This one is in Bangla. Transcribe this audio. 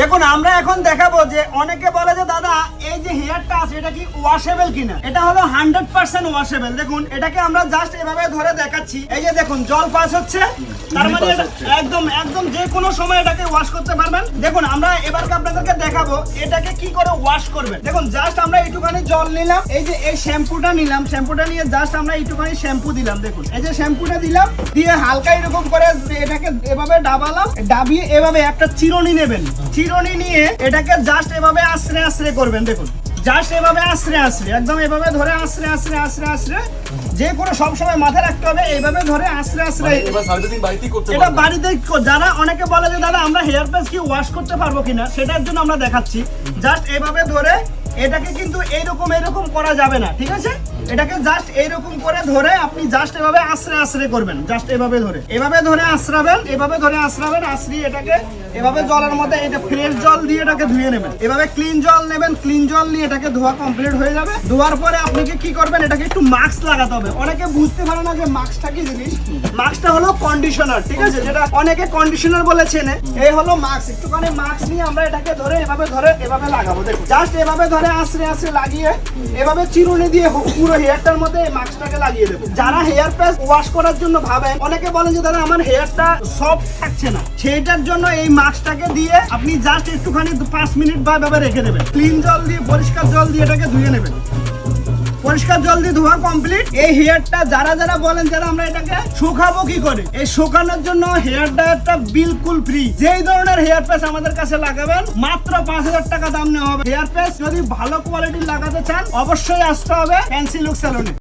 দেখুন আমরা এখন দেখাবো যে অনেকে বলে যে দাদা এই যে হেয়ারটা আছে এটা কি ওয়াশেবল কিনা? এটা হলো হান্ড্রেড পার্সেন্ট ওয়াশেবল দেখুন এটাকে আমরা জাস্ট এভাবে ধরে দেখাচ্ছি। এই যে দেখুন জল পাস হচ্ছে। তার মানে। একদম একদম যে কোনো সময় এটাকে ওয়াশ করতে পারবেন। দেখুন আমরা এবার আপনাদেরকে দেখাবো এটাকে কি করে ওয়াশ করবেন। দেখুন জাস্ট আমরা একটুখানি জল নিলাম। এই যে এই শ্যাম্পুটা নিলাম শ্যাম্পুটা নিয়ে জাস্ট আমরা একটুখানি শ্যাম্পু দিলাম। দেখুন এই যে শ্যাম্পুটা দিলাম দিয়ে হালকা এরকম করে এটাকে এভাবে ডাবালাম ডাবিয়ে এভাবে একটা চিরুনি নেবেন। চিরুনি নিয়ে এটাকে জাস্ট এভাবে আশ্রে আশ্রে করবেন দেখুন। জাস্ট এভাবে আশ্রে আশ্রে একদম এভাবে ধরে আশ্রে আশ্রে আশ্রে আশ্রে যে কোনো সবসময় মাথায় রাখতে হবে এইভাবে ধরে আশ্রে আশ্রে মানে এটা বাড়িতে যারা অনেকে বলে যে দাদা আমরা হেয়ার প্যাচ কি ওয়াশ করতে পারব কিনা? সেটার জন্য আমরা দেখাচ্ছি। জাস্ট এভাবে ধরে এটাকে কিন্তু এইরকম এরকম করা যাবে না, ঠিক আছে? এটাকে জাস্ট এইরকম করে ধরে আপনি জাস্ট এভাবে আশ্রে আশ্রে করবেন জাস্ট এভাবে ধরে। এভাবে ধরে আশ্রাবেন এভাবে ধরে আশ্রাবেন আশ্রিয়ে এটাকে এভাবে জলের মধ্যে এটা ফ্রেশ জল দিয়ে এটাকে ধুয়ে নেবেন। এভাবে ক্লিন জল নেবেন ক্লিন জল নিয়ে এটাকে ধোয়া কমপ্লিট হয়ে যাবে। ধোয়ার পরে আপনি কি করবেন, এটাকে একটু মাস্ক লাগাতে হবে। অনেকে বুঝতে পারে না যে মাস্কটা কি জিনিস? মাস্কটা হলো কন্ডিশনার ঠিক আছে? যেটা অনেকে কন্ডিশনার বলে চেনে। এই হলো মাস্ক একটুখানি মাস্ক নিয়ে আমরা এটাকে ধরে এভাবে ধরে এভাবে লাগাবো। দেখুন জাস্ট এভাবে ধরে আস্তে আস্তে লাগিয়ে এভাবে চিরুনি দিয়ে পুরো হেয়ারটার মধ্যে মাস্কটাকে লাগিয়ে দেবো। যারা হেয়ার প্যাচ ওয়াশ করার জন্য ভাবেন, অনেকে বলেন যে, দাদা, আমার হেয়ারটা সফট থাকছে না। সেইটার জন্য এই মাস্কটাকে দিয়ে আপনি জাস্ট একটুখানি পাঁচ মিনিট বা এভাবে রেখে দেবেন। ক্লিন জল দিয়ে, পরিষ্কার জল দিয়ে এটাকে ধুয়ে নেবেন। পরিষ্কার জল দিয়ে ধোয়া কমপ্লিট এই হেয়ারটা যারা যারা বলেন যারা আমরা এটাকে শুকাবো কি করে? এই শুকানোর জন্য হেয়ার ড্রায়ারটা বিলকুল ফ্রি যেই ধরনের হেয়ার প্যাস আমাদের কাছে লাগাবেন, মাত্র পাঁচ হাজার টাকা দাম নেওয়া হবে। হেয়ার প্যাস যদি ভালো কোয়ালিটির লাগাতে চান, অবশ্যই আসতে হবে ফ্যান্সি লুক স্যালনে